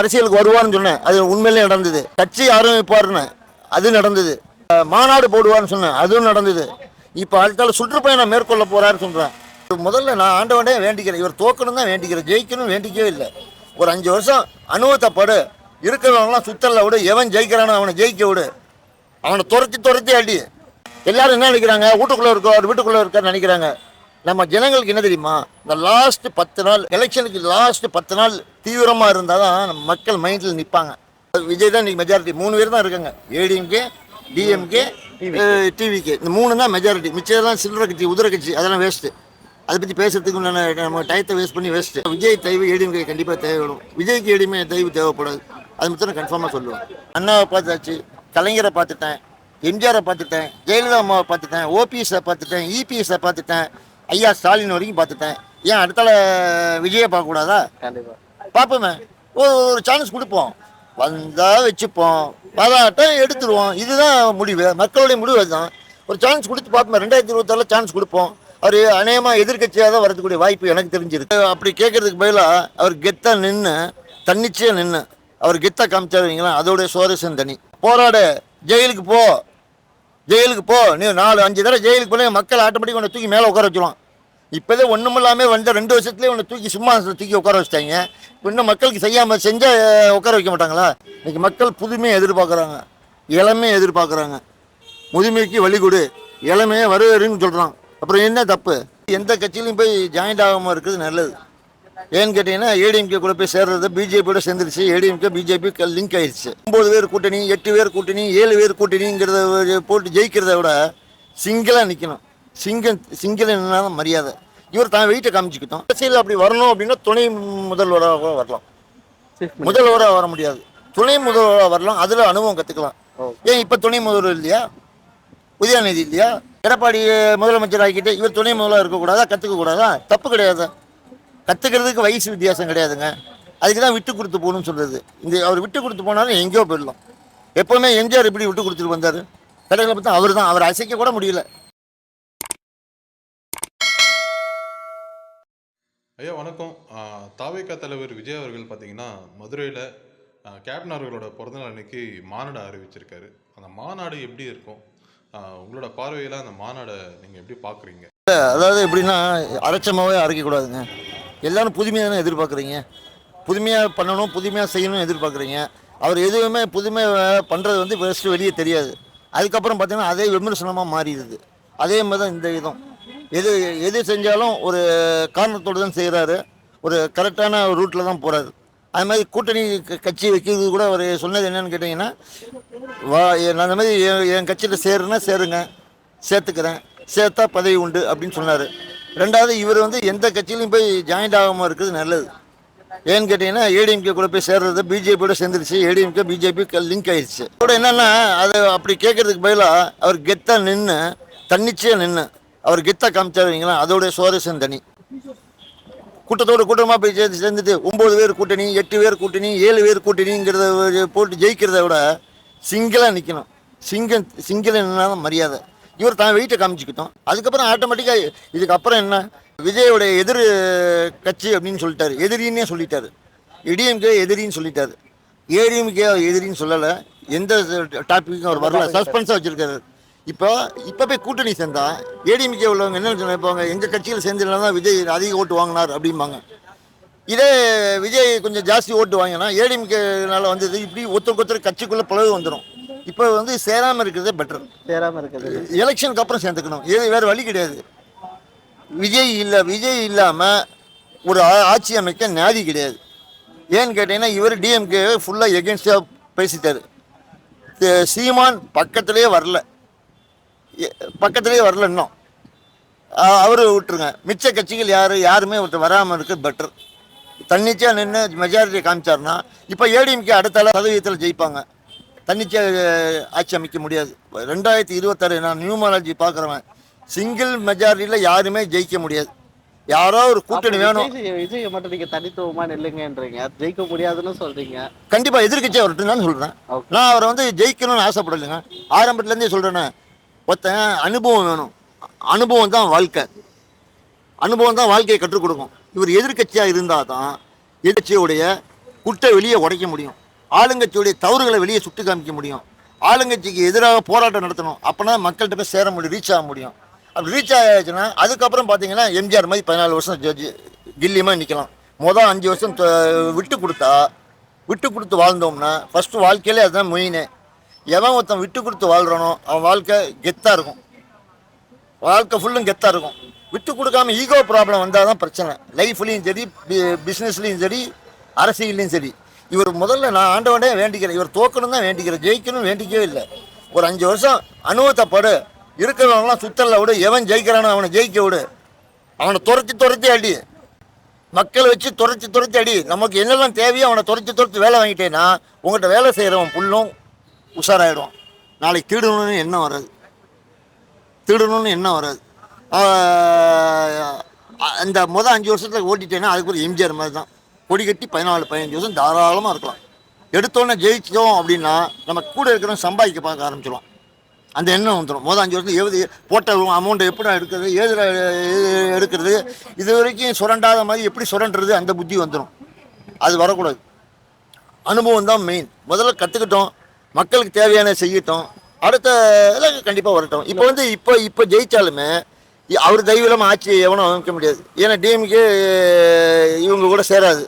அரசியலுக்கு வருவான்னு சொன்னேன். அது உண்மையிலே நடந்தது. கட்சி ஆரம்பிப்பாருன்னு அது நடந்தது. மாநாடு போடுவான்னு சொன்னேன். அதுவும் நடந்தது. இப்போ அடுத்தால சுற்றுப்பயணம் மேற்கொள்ள போறாருன்னு சொல்கிறேன் முதல்ல நான் ஆண்டவனே வேண்டிக்கிறேன். இவர் தோக்கணும் தான் வேண்டிக்கிறேன். ஜெயிக்கணும் வேண்டிக்கவே இல்லை. ஒரு அஞ்சு வருஷம் அனுபவத்தைப்படு. இருக்கிறவங்களாம் சுத்தல்ல விடு. எவன் ஜெயிக்கிறானோ அவனை ஜெயிக்க விடு. அவனை துரத்தி துரத்தி அடி. எல்லாரும் என்ன நினைக்கிறாங்க? வீட்டுக்குள்ளே இருக்கோ வீட்டுக்குள்ளே இருக்கார் நினைக்கிறாங்க. நம்ம ஜனங்களுக்கு என்ன தெரியுமா? இந்த லாஸ்ட் பத்து நாள் எலெக்ஷனுக்கு லாஸ்ட் பத்து நாள் தீவிரமா இருந்தால் தான் நம்ம மக்கள் மைண்டில் நிற்பாங்க விஜய் தான் இன்னைக்கு மெஜாரிட்டி மூணு பேர் தான் இருக்காங்க. ஏடிஎம்கே டிஎம்கே டிவிகே இந்த மூணு தான் மெஜாரிட்டி மிச்சதெல்லாம் சில்லற கட்சி உதிர கட்சி. அதெல்லாம் வேஸ்ட்டு அதை பற்றி பேசுறதுக்கு நான் நம்ம டயத்தை வேஸ்ட் பண்ணி வேஸ்ட்டு விஜய் தயவு ஏடிஎம்கே கண்டிப்பாக தேவைப்படும். விஜய்க்கு ஏடிஎம்கே தயவு தேவைப்படாது. அது மட்டும் நான் கன்ஃபார்மாக சொல்லுவேன். அண்ணாவை பார்த்தாச்சு கலைஞரை பார்த்துட்டேன் எம்ஜிஆரை பார்த்துட்டேன் ஜெயலலிதா அம்மாவை பார்த்துட்டேன் ஓபிஎஸை பார்த்துட்டேன் இபிஎஸை பார்த்துட்டேன். ஐயா ஸ்டாலின் வரைக்கும் பார்த்துட்டேன் ஏன் அடுத்தால விஜயை பார்க்கக்கூடாதா பார்ப்போமே. ஒரு ஒரு சான்ஸ் கொடுப்போம். வந்தால் வச்சுப்போம். வராட்டம் எடுத்துருவோம். இதுதான் முடிவு. மக்களுடைய முடிவு அதுதான். ஒரு சான்ஸ் கொடுத்து பார்ப்போம். ரெண்டாயிரத்தி இருபத்தாறில் சான்ஸ் கொடுப்போம். அவர் அநேகமாக எதிர்க்கட்சியாக தான் வரதுக்கூடிய வாய்ப்பு எனக்கு தெரிஞ்சிருக்கு. அப்படி கேட்கறதுக்கு பதிலாக அவர் கெத்தாக நின்று தன்னிச்சையாக நின்று அவர் கெத்தாக காமிச்சாரு வைங்களேன். அதோடைய சுவாரஸ்யம் தனி. போராடு ஜெயிலுக்கு போ. ஜெயிலுக்கு போ. நீ நாலு அஞ்சு தடவை ஜெயிலுக்கு போய் மக்கள் ஆட்டோமேட்டிக் உன்னை தூக்கி மேலே உட்கார வச்சுருவான். இப்போதே ஒன்றும் இல்லாமல் வந்த ரெண்டு வருஷத்துலேயே உன்னை தூக்கி சும்மா தூக்கி உட்கார வச்சுட்டாங்க. இன்னும் மக்களுக்கு செய்யாமல் செஞ்சால் உட்கார வைக்க மாட்டாங்களா? இன்னைக்கு மக்கள் புதுமையை எதிர்பார்க்குறாங்க. இளமையை எதிர்பார்க்குறாங்க. முதுமைக்கு வழி கொடு. இளமையை வருவருன்னு சொல்கிறான் அப்புறம் என்ன தப்பு? எந்த கட்சியிலையும் போய் ஜாயின்ட் ஆகாமல் இருக்கிறது நல்லது. ஏன்னு கேட்டிங்கன்னா ஏடிஎம்கே கூட போய் சேர்றது பிஜேபியோட சேர்ந்துருச்சு. ஏடிஎம்கே பிஜேபி லிங்க் ஆயிடுச்சு. ஒம்பது பேர் கூட்டணி எட்டு பேர் கூட்டணி ஏழு பேர் கூட்டணிங்கிறத போட்டு ஜெயிக்கிறத விட சிங்கிளாக நிற்கணும் சிங்கம் சிங்கிள் தான் மரியாதை. இவர் தான் வெயிட்டை காமிச்சிக்கிட்டோம். அரசியல் அப்படி வரணும் அப்படின்னா துணை முதல்வராக வரலாம். முதல்வராக வர முடியாது. துணை முதல்வராக வரலாம். அதில் அனுபவம் கற்றுக்கலாம் ஏன் இப்போ துணை முதல்வர் இல்லையா? உதயநிதி இல்லையா? எடப்பாடி முதலமைச்சர் ஆக்கிட்டு இவர் துணை முதல்வர் இருக்கக்கூடாதா? கற்றுக்க கூடாதா தப்பு கிடையாது. கற்றுக்கிறதுக்கு வயசு வித்தியாசம் கிடையாதுங்க. அதுக்கு தான் விட்டு கொடுத்து போகணும்னு சொல்கிறது இந்த அவர் விட்டு கொடுத்து போனாலும் எங்கேயோ போயிடலாம். எப்போவுமே எம்ஜிஆர் இப்படி விட்டு கொடுத்துட்டு வந்தார்? கடையில் பார்த்தா அவர் தான். அவர் அசைக்க கூட முடியல. ஐயா வணக்கம். தாவேக்கா தலைவர் விஜய் அவர்கள் பார்த்தீங்கன்னா மதுரையில் கேப்டன் அவர்களோட பிறந்தநாள் அன்னைக்கு மாநாடு அறிவிச்சிருக்காரு. அந்த மாநாடு எப்படி இருக்கும்? உங்களோட பார்வையில் அந்த மாநாடை நீங்கள் எப்படி பார்க்குறீங்க? அதாவது எப்படின்னா அரைச்சமாவே அரைக்கக்கூடாதுங்க. எல்லாரும் புதுமையாக தானே எதிர்பார்க்குறீங்க? புதுமையாக பண்ணணும் புதுமையாக செய்யணும்னு எதிர்பார்க்குறீங்க. அவர் எதுவுமே புதுமை பண்ணுறது வந்து ஃபஸ்ட்டு வெளியே தெரியாது. அதுக்கப்புறம் பார்த்தீங்கன்னா அதே விமர்சனமாக மாறிடுது. அதே மாதிரி தான் இந்த இதுவும் எது எது செஞ்சாலும் ஒரு காரணத்தோடு தான் செய்கிறாரு ஒரு கரெக்டான ரூட்டில் தான் போகிறாரு அது மாதிரி கூட்டணி கட்சி வைக்கிறது கூட அவர் சொன்னது என்னன்னு கேட்டிங்கன்னா வா நான் அந்த மாதிரி என் என் கட்சியில் சேருன்னா சேருங்க சேர்த்துக்கிறேன். சேர்த்தா பதவி உண்டு அப்படின்னு சொன்னார். ரெண்டாவது இவர் வந்து எந்த கட்சியிலையும் போய் ஜாயிண்ட் ஆகாமல் இருக்கிறது நல்லது. ஏன்னு கேட்டிங்கன்னா ஏடிஎம்கே கூட போய் சேர்றது பிஜேபியோட சேர்ந்துருச்சு. ஏடிஎம்கே பிஜேபி லிங்க் ஆயிடுச்சு. கூட என்னென்னா அது அப்படி கேட்கறதுக்கு பதிலாக அவர் கெத்தாக நின்று தன்னிச்சையாக நின்று அவர் கெத்தாக காமிச்சாருங்களா அதோடைய சுவாரஸ்யம் தனி. கூட்டத்தோட கூட்டமாக போய் சேர்ந்து சேர்ந்துட்டு ஒம்பது பேர் கூட்டணி எட்டு பேர் கூட்டணி ஏழு பேர் கூட்டணிங்கிறத போட்டு ஜெயிக்கிறத விட சிங்கிளாக நிற்கணும் சிங்கம் சிங்கிள் தான் மரியாதை. இவர் தான் வெயிட்டை காமிச்சிக்கிட்டோம். அதுக்கப்புறம் ஆட்டோமேட்டிக்காக இதுக்கப்புறம் என்ன? விஜயோடைய எதிர் கட்சி அப்படின்னு சொல்லிட்டாரு. எதிரின்னே சொல்லிட்டாரு. இடிஎம்கே எதிரின்னு சொல்லிட்டாரு. ஏடிஎம்கே எதிரின்னு சொல்லலை. எந்த டாப்பிக்கும் அவர் வரல. சஸ்பென்ஸாக வச்சுருக்காரு. இப்போ இப்போ போய் கூட்டணி சேர்ந்தா ஏடிஎம்கே உள்ளவங்க என்ன நினைப்பாங்க எங்கள் கட்சியில் சேர்ந்ததுனால தான் விஜய் அதிக ஓட்டு வாங்கினார் அப்படிம்பாங்க. இதே விஜய் கொஞ்சம் ஜாஸ்தி ஓட்டு வாங்கினா ஏடிஎம்கேனால வந்தது இப்படி ஒருத்தருக்கு ஒருத்தர் கட்சிக்குள்ளே பிளவு வந்துடும் இப்போ வந்து சேராமல் இருக்கிறதே பெட்டர் சேராம இருக்குது எலெக்ஷனுக்கு அப்புறம் சேர்ந்துக்கணும். இது வேறு வழி கிடையாது. விஜய் இல்லை விஜய் இல்லாமல் ஒரு ஆட்சி அமைக்க நியாதி கிடையாது. ஏன்னு கேட்டிங்கன்னா இவர் டிஎம்கே ஃபுல்லாக எகென்ஸ்டாக பேசிட்டார். சீமான் பக்கத்துலேயே வரல. பக்கத்துலேயே வரல இன்னும். அவர் விட்டுருங்க. மிச்ச கட்சிகள் யார் யாருமே ஒருத்தர் வராமல் இருக்க பெட்டர் தன்னிச்சையாக நின்று மெஜாரிட்டி காமிச்சாருன்னா இப்போ ஏடிஎம்கே அடுத்த சதவீதத்தில் ஜெயிப்பாங்க. தன்னிச்சையாக ஆட்சி அமைக்க முடியாது. ரெண்டாயிரத்தி இருபத்தாறு நான் நியூமாலஜி பார்க்குறவன். சிங்கிள் மெஜாரிட்டியில் யாருமே ஜெயிக்க முடியாது. யாரோ ஒரு கூட்டணி வேணும். விஜய் மட்டும் நீங்க தனித்துவமா நில்லுங்கன்றீங்க. ஜெயிக்க முடியாதுன்னு சொல்றீங்க. கண்டிப்பாக எதிர்க்கட்சியாக வரட்டும் தான் Okay. நான் அவரை வந்து ஜெயிக்கணும்னு ஆசைப்படலைங்க. ஆரம்பத்துலேருந்தே சொல்கிறேனே ஒருத்தன் அனுபவம் வேணும். அனுபவம் தான் வாழ்க்கை. அனுபவம் தான் வாழ்க்கையை கற்றுக் கொடுக்கும். இவர் எதிர்க்கட்சியாக இருந்தால் தான் எதிர்க்கட்சியுடைய குட்டை வெளியே உடைக்க முடியும். ஆளுங்கட்சியுடைய தவறுகளை வெளியே சுட்டி காமிக்க முடியும். ஆளுங்கட்சிக்கு எதிராக போராட்டம் நடத்தணும். அப்போனா மக்கள்கிட்ட போய் சேர முடியும் ரீச் ஆக முடியும். அப்படி ரீச் ஆகிடுச்சுன்னா அதுக்கப்புறம் பார்த்தீங்கன்னா எம்ஜிஆர் மாதிரி பதினாலு வருஷம் ஜட்ஜி கில்லியமாக நிற்கலாம் மொதல் அஞ்சு வருஷம் விட்டு கொடுத்தா விட்டு கொடுத்து வாழ்ந்தோம்னா ஃபஸ்ட்டு வாழ்க்கையிலே அதுதான் மெயின் எவன் ஒருத்தன் விட்டு கொடுத்து வாழ்கிறானோ அவன் வாழ்க்கை கெத்தாக இருக்கும். வாழ்க்கை ஃபுல்லும் கெத்தாக இருக்கும். விட்டு கொடுக்காம ஈகோ ப்ராப்ளம் வந்தால் தான் பிரச்சனை லைஃப்லேயும் சரி பிஸ்னஸ்லேயும் சரி அரசியல்லையும் சரி. இவர் முதல்ல நான் ஆண்டவனே வேண்டிக்கிறேன். இவர் தோக்கணும் தான் வேண்டிக்கிறேன். ஜெயிக்கணும் வேண்டிக்கவே இல்லை. ஒரு அஞ்சு வருஷம் அனுபவத்தை படு இருக்கிறவங்களாம் சுத்தல்ல விடு. எவன் ஜெயிக்கிறானோ அவனை ஜெயிக்க விடு. அவனை துரத்தி துரத்தி அடி. மக்களை வச்சு துரத்தி துரத்தி அடி. நமக்கு என்னெல்லாம் தேவையோ அவனை துரத்தி துரத்தி வேலை வாங்கிட்டேன்னா உங்கள்கிட்ட வேலை செய்கிறவன் புல்லும் உஷாராயிடும் நாளைக்கு திருடணும்னு எண்ணம் வராது. திருடணும்னு எண்ணம் வராது. அந்த மொதல் அஞ்சு வருஷத்தில் ஓட்டிட்டேன்னா அதுக்கு ஒரு எம்ஜிஆர் மாதிரி தான். கொடி கட்டி பதினாலு பதினஞ்சு வருஷம் தாராளமாக இருக்கலாம். எடுத்தோன்னே ஜெயிச்சோம் அப்படின்னா நம்ம கூட இருக்கிறவங்க சம்பாதிக்க பார்க்க ஆரம்பிச்சிடும் அந்த எண்ணம் வந்துடும் மொதல் அஞ்சு வருஷம் எது போட்ட அமௌண்ட்டை எப்படி எடுக்கிறது ஏதுல எடுக்கிறது இது வரைக்கும் சுரண்டாத மாதிரி எப்படி சுரண்டுறது அந்த புத்தி வந்துடும் அது வரக்கூடாது. அனுபவம் தான் மெயின் முதல்ல கற்றுக்கிட்டோம் மக்களுக்கு தேவையான செய்யட்டும். அடுத்த இதில் கண்டிப்பாக வரட்டும். இப்போ வந்து இப்போ இப்போ ஜெயித்தாலுமே அவர் தெய்வம் ஆட்சி எவனும் அமைக்க முடியாது. ஏன்னா டிஎம்கே இவங்க கூட சேராது.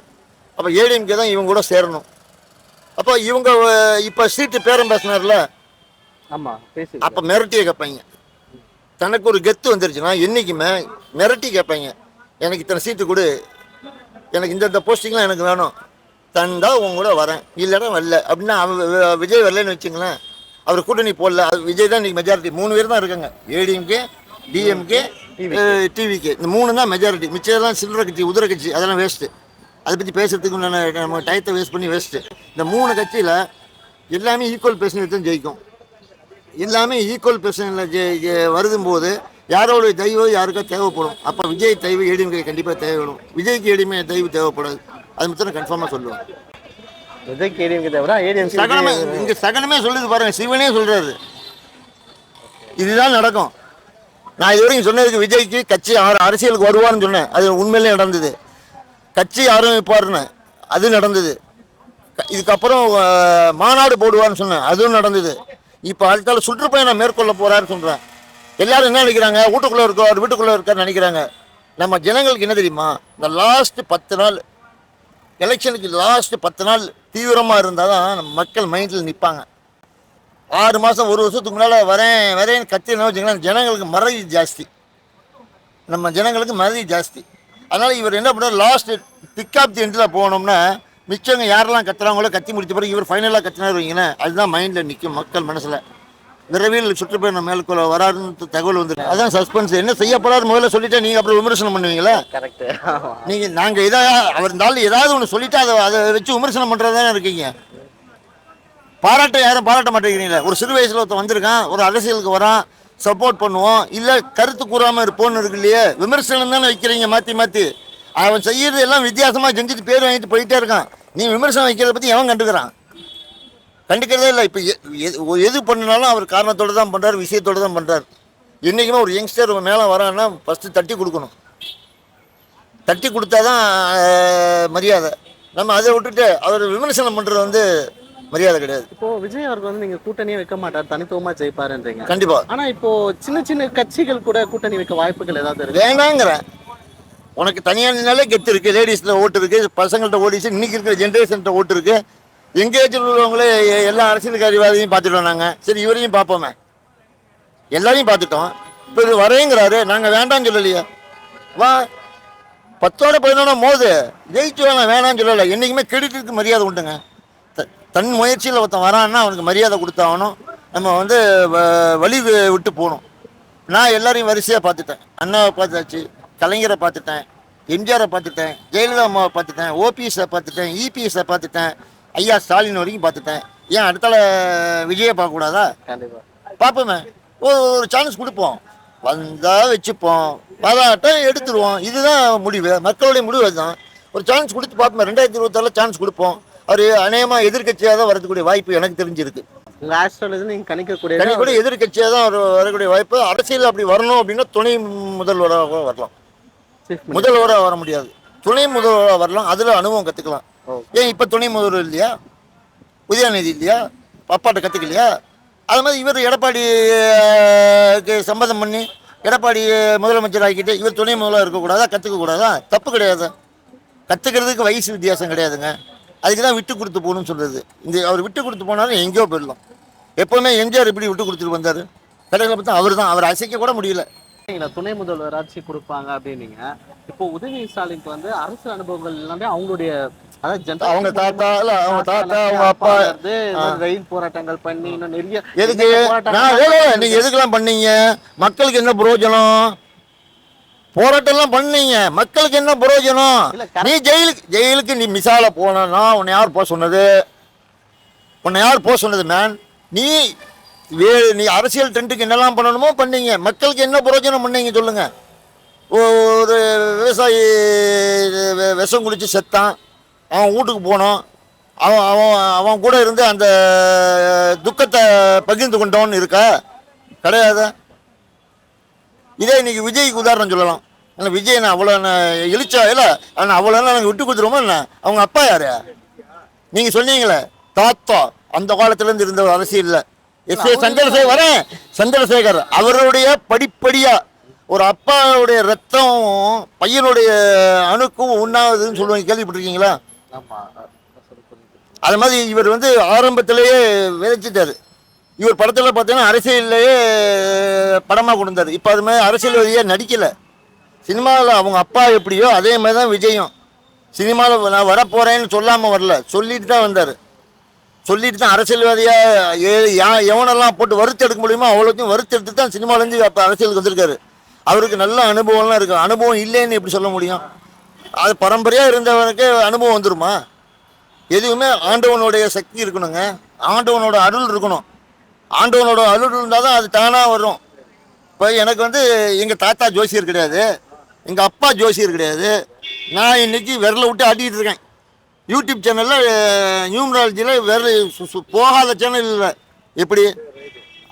அப்போ ஏடிஎம்கே தான் இவங்க கூட சேரணும். அப்போ இவங்க இப்போ சீட்டு பேரம் பேசினார்ல? ஆமா பேசி அப்போ மிரட்டியே கேட்பாங்க தனக்கு ஒரு கெத்து வந்துருச்சுன்னா என்றைக்குமே மிரட்டி கேட்பாங்க எனக்கு இத்தனை சீட்டு கொடு. எனக்கு இந்த இந்த போஸ்டிங்லாம் எனக்கு வேணும். தந்தா உங்க கூட வரேன். இல்லைன்னா வரல. அப்படின்னா அவன் விஜய் வரலன்னு வச்சுங்களேன். அவர் கூட்டணி போடல. அது விஜய் தான் இன்னைக்கு மெஜாரிட்டி மூணு பேர் தான் இருக்காங்க. ஏடிஎம்கே டிஎம்கே டிவிகே இந்த மூணு தான் மெஜாரிட்டி மிச்சம் சில்லற கட்சி உதிர கட்சி. அதெல்லாம் வேஸ்ட்டு அதை பற்றி பேசுறதுக்கு உண்டான நம்ம டயத்தை வேஸ்ட் பண்ணி வேஸ்ட்டு இந்த மூணு கட்சியில் எல்லாமே ஈக்குவல் பேசினது தான் ஜெயிக்கும். எல்லாமே ஈக்குவல் பிரச்சனையில் வருதும் போது யாரோட தெய்வம் யாருக்கோ தேவைப்படும். அப்போ விஜய் தெய்வம் ஏடிஎம்கே கண்டிப்பாக தேவைப்படும். விஜய்க்கு ஏடிஎம்கே தெய்வம் தேவைப்படாது. அது மட்டும் நான் கன்ஃபார்மாக சொல்லுவேன். விஜய் கேடிஎம்கே தவிர ஏடிஎம்கே சகனமே இங்கே சகனமே சொல்லுது பாருங்க. சிவனே சொல்கிறாரு இதுதான் நடக்கும். நான் இது வரைக்கும் சொன்னதுக்கு விஜய்க்கு கட்சி ஆறு அரசியலுக்கு வருவான்னு சொன்னேன். அது உண்மையிலே நடந்தது. கட்சி ஆரம்பிப்பார்னு அது நடந்தது. இதுக்கப்புறம் மாநாடு போடுவார்னு சொன்னேன். அதுவும் நடந்தது. இப்போ அடுத்தால சுற்றுப்பயணம் மேற்கொள்ள போகிறாருன்னு சொல்கிறேன் எல்லாரும் என்ன நினைக்கிறாங்க? வீட்டுக்குள்ளே இருக்கார் வீட்டுக்குள்ளே இருக்கான்னு நினைக்கிறாங்க. நம்ம ஜனங்களுக்கு என்ன தெரியுமா? இந்த லாஸ்ட் பத்து நாள் எலெக்ஷனுக்கு லாஸ்ட் பத்து நாள் தீவிரமாக இருந்தால் தான் நம்ம மக்கள் மைண்டில் நிற்பாங்க ஆறு மாதம் ஒரு வருஷத்துக்கு முன்னால் வரேன் வரேன்னு கத்தினா வச்சுங்களேன் ஜனங்களுக்கு மறதி ஜாஸ்தி. நம்ம ஜனங்களுக்கு மறதி ஜாஸ்தி. அதனால் இவர் என்ன பண்ணார்? லாஸ்ட் பிக் ஆஃப் தி எண்டில் போனோம்னா மிச்சவங்க யாரெல்லாம் கத்துறாங்களோ கத்தி முடிச்ச பிறகு இவர் ஃபைனலாக கத்தினார் வைங்களேன். அதுதான் மைண்டில் நிற்கும் மக்கள் மனசில். விரைவில் சுற்றுப்பயணம் மேற்கொள்ள வராருன்னு தகவல் வந்துருக்கு. அதான் சஸ்பென்ஸ் என்ன செய்ய போறாரு? முதல்ல சொல்லிட்டா நீங்கள் அப்புறம் விமர்சனம் பண்ணுவீங்களா? கரெக்ட் நீங்க நாங்க இதா அவர் இந்த ஆள் ஏதாவது ஒன்று சொல்லிட்டு அதை அதை வச்சு விமர்சனம் பண்றது தானே இருக்கீங்க. பாராட்ட யாரும் பாராட்ட மாட்டேங்கிறீங்களா. ஒரு சிறு வயசுல ஒருத்தன் வந்திருக்கான் ஒரு அரசியலுக்கு வரான் சப்போர்ட் பண்ணுவோம். இல்லை கருத்து கூறாமல் இருப்போம்னு இருக்கு இல்லையே? விமர்சனம் தானே வைக்கிறீங்க மாற்றி மாற்றி அவன் செய்யறது எல்லாம் வித்தியாசமாக செஞ்சுட்டு பேர் வாங்கிட்டு போயிட்டே இருக்கான். நீ விமர்சனம் வைக்கிறத பற்றி எவன் கண்டுக்கிறான்? கண்டுக்கிறதே இல்லை. இப்போ எது பண்ணினாலும் அவர் காரணத்தோடு தான் பண்ணுறாரு விஷயத்தோடு தான் பண்ணுறாரு என்றைக்குமே ஒரு யங்ஸ்டர் மேலே வரான்னா ஃபஸ்ட்டு தட்டி கொடுக்கணும். தட்டி கொடுத்தா தான் மரியாதை. நம்ம அதை விட்டுட்டு அவர் விமர்சனம் பண்ணுறது வந்து மரியாதை கிடையாது. இப்போ விஜய் அவருக்கு வந்து நீங்க கூட்டணியே வைக்க மாட்டார் தனித்துவமா ஜெயிப்பாருன்றீங்க. கண்டிப்பாக ஆனா இப்போ சின்ன சின்ன கட்சிகள் கூட கூட்டணி வைக்க வாய்ப்புகள் ஏதாவது இருக்கு? வேணாங்கிறேன் உனக்கு தனியாக நின்னாலே கெத்து இருக்குது லேடிஸில் ஓட்டு இருக்குது பசங்கள்ட்ட ஓடிச்சு இன்னைக்கு இருக்கிற ஜென்ரேஷன்கிட்ட ஓட்டு இருக்குது எங்கேஜில் உள்ளவங்களே எல்லா அரசியல்வாதியும் பார்த்துட்டோம் நாங்கள் சரி இவரையும் பார்ப்போமே. எல்லாரையும் பார்த்துட்டோம். இப்போ இது வரேங்கிறாரு. நாங்கள் வேண்டாம்னு சொல்லலையே. வா. பத்தோட பதினொன்னா மோது. ஜெயிச்சு வேணாம் வேணாம்னு சொல்லலை. என்றைக்குமே கிரெடிட்டுக்கு மரியாதை உண்டுங்க. தன் முயற்சியில் ஒருத்தன் வரான்னா அவனுக்கு மரியாதை கொடுத்தாகணும் நம்ம வந்து வழி விட்டு போகணும். நான் எல்லாரையும் வரிசையாக பார்த்துட்டேன். அண்ணாவை பார்த்தாச்சு கலைஞரை பார்த்துட்டேன் எம்ஜிஆரை பார்த்துட்டேன் ஜெயலலிதா அம்மாவை பார்த்துட்டேன் ஓபிஎஸை பார்த்துட்டேன் இபிஎஸை பார்த்துட்டேன் ஐயா ஸ்டாலின் வரைக்கும் பார்த்துட்டேன். ஏன் அடுத்தால விஜயை பார்க்கக்கூடாதா பார்ப்போமே. ஒரு ஒரு சான்ஸ் கொடுப்போம். வந்தால் வச்சுப்போம். வராட்டம் எடுத்துருவோம். இதுதான் முடிவு. மக்களுடைய முடிவு அதுதான். ஒரு சான்ஸ் கொடுத்து பார்ப்போம். ரெண்டாயிரத்தி இருபத்தாறில் சான்ஸ் கொடுப்போம். அவர் அநேகமாக எதிர்க்கட்சியாக தான் வரதுக்கூடிய வாய்ப்பு எனக்கு தெரிஞ்சிருக்கு. கணிக்கக்கூடிய எதிர்க்கட்சியாக தான் ஒரு வரக்கூடிய வாய்ப்பு. அரசியல் அப்படி வரணும் அப்படின்னா துணை முதல்வராக வரலாம். முதல்வராக வர முடியாது. துணை முதல்வராக வரலாம். அதில் அனுபவம் கற்றுக்கலாம். ஏன் இப்போ துணை முதல்வர் இல்லையா? உதயநிதி இல்லையா? அப்பாட்ட கற்றுக்கலையா அது மாதிரி இவர் எடப்பாடிக்கு சம்மதம் பண்ணி எடப்பாடி முதலமைச்சர் ஆக்கிட்டு இவர் துணை முதல்வர் இருக்கக்கூடாதா? கற்றுக்கக்கூடாதா தப்பு கிடையாது. கற்றுக்கிறதுக்கு வயசு வித்தியாசம் கிடையாதுங்க. அதுக்கு தான் விட்டு கொடுத்து போகணும்னு சொல்கிறது இந்த அவர் விட்டு கொடுத்து போனாலும் எங்கேயோ போயிடலாம். எப்போவுமே எம்ஜிஆர் எப்படி விட்டு கொடுத்துட்டு வந்தார்? கடையில் பார்த்தா அவர் தான். அவர் அசைக்க கூட முடியல. துணை முதல்வர் ஆட்சி கொடுப்பாங்க அப்படின்னீங்க. இப்போ உதயநிதி ஸ்டாலினுக்கு வந்து அரசு அனுபவங்கள் எல்லாமே அவங்களுடைய அதாவது அவங்க தாத்தா இல்ல அவங்க தாத்தா அவங்க அப்பா வந்து ரயில் போராட்டங்கள் பண்ணி இன்னும் நிறைய எதுக்கு? நீங்க எதுக்கெல்லாம் பண்ணீங்க? மக்களுக்கு என்ன பிரயோஜனம்? போராட்டம்லாம் பண்ணீங்க. மக்களுக்கு என்ன பிரயோஜனம்? நீ ஜெயிலுக்கு ஜெயிலுக்கு நீ மிசால போனா உன்னை யார் போக சொன்னது? உன்னை யார் போக சொன்னது மேன் நீ வே நீ அரசியல் டென்ட்டுக்கு என்னெல்லாம் பண்ணணுமோ பண்ணீங்க. மக்களுக்கு என்ன பிரயோஜனம் பண்ணீங்க சொல்லுங்க. ஒரு விவசாயி விஷம் குடிச்சு செத்தான். அவன் வீட்டுக்கு போனோம் அவன் அவன் அவன் கூட இருந்து அந்த துக்கத்தை பகிர்ந்து கொண்டவன் இருக்கா? கிடையாது? இதே இன்னைக்கு விஜய்க்கு உதாரணம் சொல்லலாம். ஆனால் விஜய் நான் அவ்வளோ இழிச்சா இல்லை ஆனால் அவ்வளோ நாங்கள் விட்டு கொடுத்துருவோமா என்ன? அவங்க அப்பா யாரு? நீங்கள் சொன்னீங்களே தாத்தா அந்த காலத்துலேருந்து இருந்த ஒரு அரசியல் எஸ் ஏ சந்திரசேகர் வரேன். சந்திரசேகர் அவருடைய படிப்படியா ஒரு அப்பாவுடைய ரத்தம் பையனுடைய அணுக்கும் உண்ணாதுன்னு சொல்லுவாங்க கேள்விப்பட்டிருக்கீங்களா. அது மாதிரி இவர் வந்து ஆரம்பத்திலேயே விதைச்சிட்டாரு. இவர் படத்தில் பார்த்தீங்கன்னா அரசியல்லையே படமாக கொடுத்தாரு இப்போ அது மாதிரி அரசியல்வாதியாக நடிக்கலை. சினிமாவில் அவங்க அப்பா எப்படியோ அதே மாதிரி தான் விஜயம். சினிமாவில் நான் வரப்போகிறேன்னு சொல்லாமல் வரல. சொல்லிட்டு தான் வந்தார். சொல்லிட்டு தான் அரசியல்வாதியாக ஏ எவனெல்லாம் போட்டு வறுத்து எடுக்க முடியுமோ அவ்வளோத்தையும் வறுத்து எடுத்து தான் சினிமாலேருந்து அப்போ அரசியலுக்கு வந்திருக்காரு. அவருக்கு நல்ல அனுபவம்லாம் இருக்குது அனுபவம் இல்லைன்னு எப்படி சொல்ல முடியும்? அது பரம்பரையாக இருந்தவனுக்கு அனுபவம் வந்துருமா? எதுவுமே ஆண்டவனுடைய சக்தி இருக்கணுங்க. ஆண்டவனோட அருள் இருக்கணும். ஆண்டவனோட அருள் இருந்தால் தான் அது தானாக வரும். இப்போ எனக்கு வந்து எங்கள் தாத்தா ஜோசியர் கிடையாது. எங்கள் அப்பா ஜோசியர் கிடையாது. நான் இன்றைக்கி விரலை விட்டு ஆட்டிகிட்டு இருக்கேன். யூடியூப் சேனலில் நியூமராலஜியில் விரல் சு- சு- போகாத சேனல் இல்லை. எப்படி?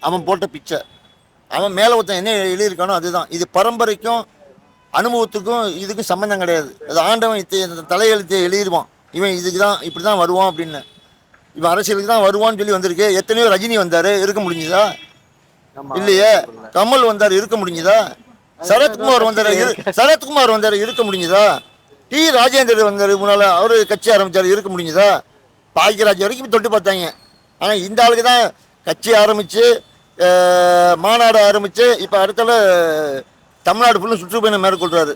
அவன் போட்ட பிச்சை. அவன் மேலே ஒருத்தன் என்ன எழுதியிருக்கானோ அதுதான். இது பரம்பரைக்கும் அனுபவத்துக்கும் இதுக்கும் சம்மந்தம் கிடையாது. அது ஆண்டவன் இத்த- இந்த தலையெழுத்தை எழுதிடுவான். இவன் இதுக்கு தான் இப்படி தான் வருவான் அப்படின்னு. இவன் அரசியலுக்கு தான் வருவான்னு சொல்லி வந்திருக்கு. எத்தனையோ ரஜினி வந்தார். இருக்க முடிஞ்சுதா. இல்லையே. கமல் வந்தார். இருக்க முடிஞ்சுதா? சரத்குமார் வந்தார். சரத்குமார் வந்தார். இருக்க முடிஞ்சுதா? டி. ராஜேந்தர் வந்தார். முன்னால் அவர் கட்சி ஆரம்பிச்சார். இருக்க முடிஞ்சுதா? பாக்கியராஜ் வரைக்கும் தொட்டு பார்த்தாங்க. ஆனால் இந்த ஆளுக்கு தான் கட்சி ஆரம்பித்து மாநாடு ஆரம்பித்து இப்போ அடுத்தால தமிழ்நாடு ஃபுல்லும் சுற்றுப்பயணம் மேற்கொள்கிறாரு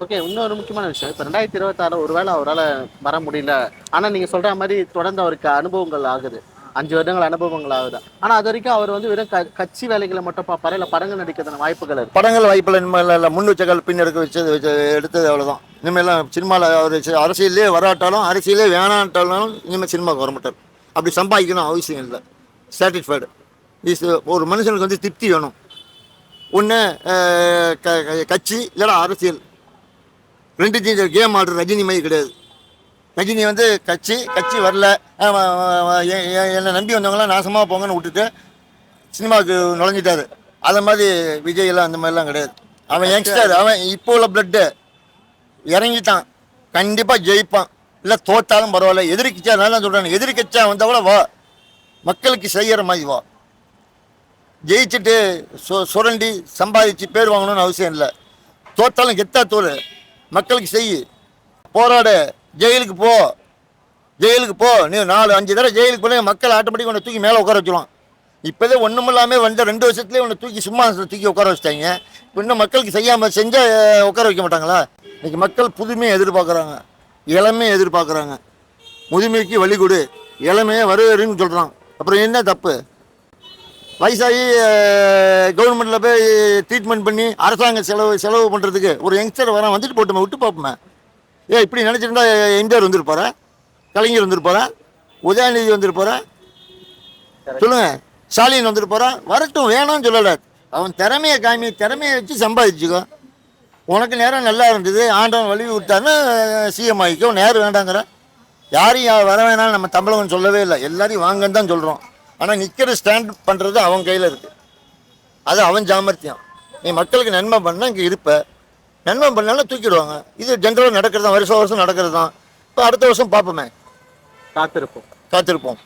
ஓகே இன்னொரு முக்கியமான விஷயம். இப்போ ரெண்டாயிரத்தி இருபத்தாறு ஒருவேளை அவரால் வர முடியல. ஆனால் நீங்கள் சொல்கிற மாதிரி தொடர்ந்து அவருக்கு அனுபவங்கள் ஆகுது. அஞ்சு வருடங்கள் அனுபவங்கள் ஆகுது. ஆனால் அது வரைக்கும் அவர் வந்து வெறும் க- கட்சி வேலைகளை மட்டும் பார்ப்பாரு? இல்லை படங்கள் நடிக்கிறதுன வாய்ப்புகள் படங்கள் வாய்ப்பில் இனிமேல் இல்லை. முன் வச்ச கால் பின் எடுக்க வச்சது வச்ச எடுத்தது அவ்வளோதான் இனிமேலாம் சினிமாவில் அவர் அரசியலே வராட்டாலும் அரசியலே வேணான்ட்டாலும் இனிமேல் சினிமாவுக்கு வர மாட்டார். அப்படி சம்பாதிக்கணும் அவசியம் இல்லை. சாட்டிஸ்ஃபைடு இஸ் ஒரு மனுஷனுக்கு வந்து திருப்தி வேணும். ஒன்று க கட்சி இல்லைன்னா அரசியல். ரெண்டு கேம் ஆடுற ரஜினி மாதிரி கிடையாது. ரஜினி வந்து கட்சி கட்சி வரல. என்னை நம்பி வந்தவங்களாம் நாசமாக போங்கன்னு விட்டுட்டு சினிமாவுக்கு நுழைஞ்சிட்டாரு. அதை மாதிரி விஜய் எல்லாம் அந்த மாதிரிலாம் கிடையாது. அவன் யங்ஸ்டர் அவன் இப்போ உள்ள பிளட்டு இறங்கிட்டான். கண்டிப்பாக ஜெயிப்பான். இல்லை தோத்தாலும் பரவாயில்ல. எதிர்க்கட்சியா நான் சொல்கிறேன் எதிர்க்கட்சியா வந்தால் கூட வா. மக்களுக்கு செய்கிற மாதிரி வா. ஜெயிச்சுட்டு சு சுரண்டி சம்பாதிச்சு பேர் வாங்கணும்னு அவசியம் இல்லை. தோத்தாலும் கெத்தா தோல். மக்களுக்கு செய். போராடு. ஜெயிலுக்கு போ. ஜெயிலுக்கு போ. நீ நாலு அஞ்சு தடவை ஜெயிலுக்கு போய் மக்கள் ஆட்டோமேட்டிக் உன்னை தூக்கி மேலே உட்கார வச்சுருவான். இப்போதே ஒன்றும் இல்லாமல் வந்த ரெண்டு வருஷத்துலேயே உன்னை தூக்கி சும்மா தூக்கி உட்கார வச்சிட்டாங்க. இப்போ இன்னும் மக்களுக்கு செய்யாமல் செஞ்சால் உட்கார வைக்க மாட்டாங்களா? இன்றைக்கி மக்கள் புதுமையை எதிர்பார்க்குறாங்க. இளமையை எதிர்பார்க்குறாங்க. முதுமைக்கு வழி கொடு. இளமையை வருவருன்னு சொல்கிறான் அப்புறம் என்ன தப்பு? வயசாகி கவர்மெண்ட்டில் போய் ட்ரீட்மெண்ட் பண்ணி அரசாங்க செலவு செலவு பண்ணுறதுக்கு ஒரு யங்ஸ்டர் வரான் வந்துட்டு போட்டுமே விட்டு பார்ப்போமே ஏ இப்படி நினச்சிருந்தா எம்ஜிஆர் வந்துருப்பாரா? கலைஞர் வந்துருப்பாரா? உதயநிதி வந்துருப்பாரா? சொல்லுங்க. ஸ்டாலின் போகிறான் வரட்டும் வேணாம்னு சொல்லலை. அவன் திறமையை காமி திறமையை வச்சு சம்பாதிச்சுக்கோ. உனக்கு நேரம் நல்லா இருந்தது ஆண்டவன் வழி விட்டாருன்னா சிஎம் ஆகிக்கோ நேரம் வேண்டாங்கிற. யாரையும் வர வேணாம்னு நம்ம தமிழகன் சொல்லவே இல்லை. எல்லாரையும் வாங்கன்னு தான் சொல்கிறோம் ஆனால் நிற்கிற ஸ்டாண்ட் பண்ணுறது அவன் கையில் இருக்குது அது அவன் சாமர்த்தியம் நீ மக்களுக்கு நன்மை பண்ணால் இங்கே இருப்ப. நன்மை பண்ணாலும் தூக்கிடுவாங்க. இது ஜென்ரலாக நடக்கிறது தான் வருஷம் வருஷம் நடக்கிறது தான் இப்போ அடுத்த வருஷம் பார்ப்போமே. காத்திருப்போம். காத்திருப்போம்.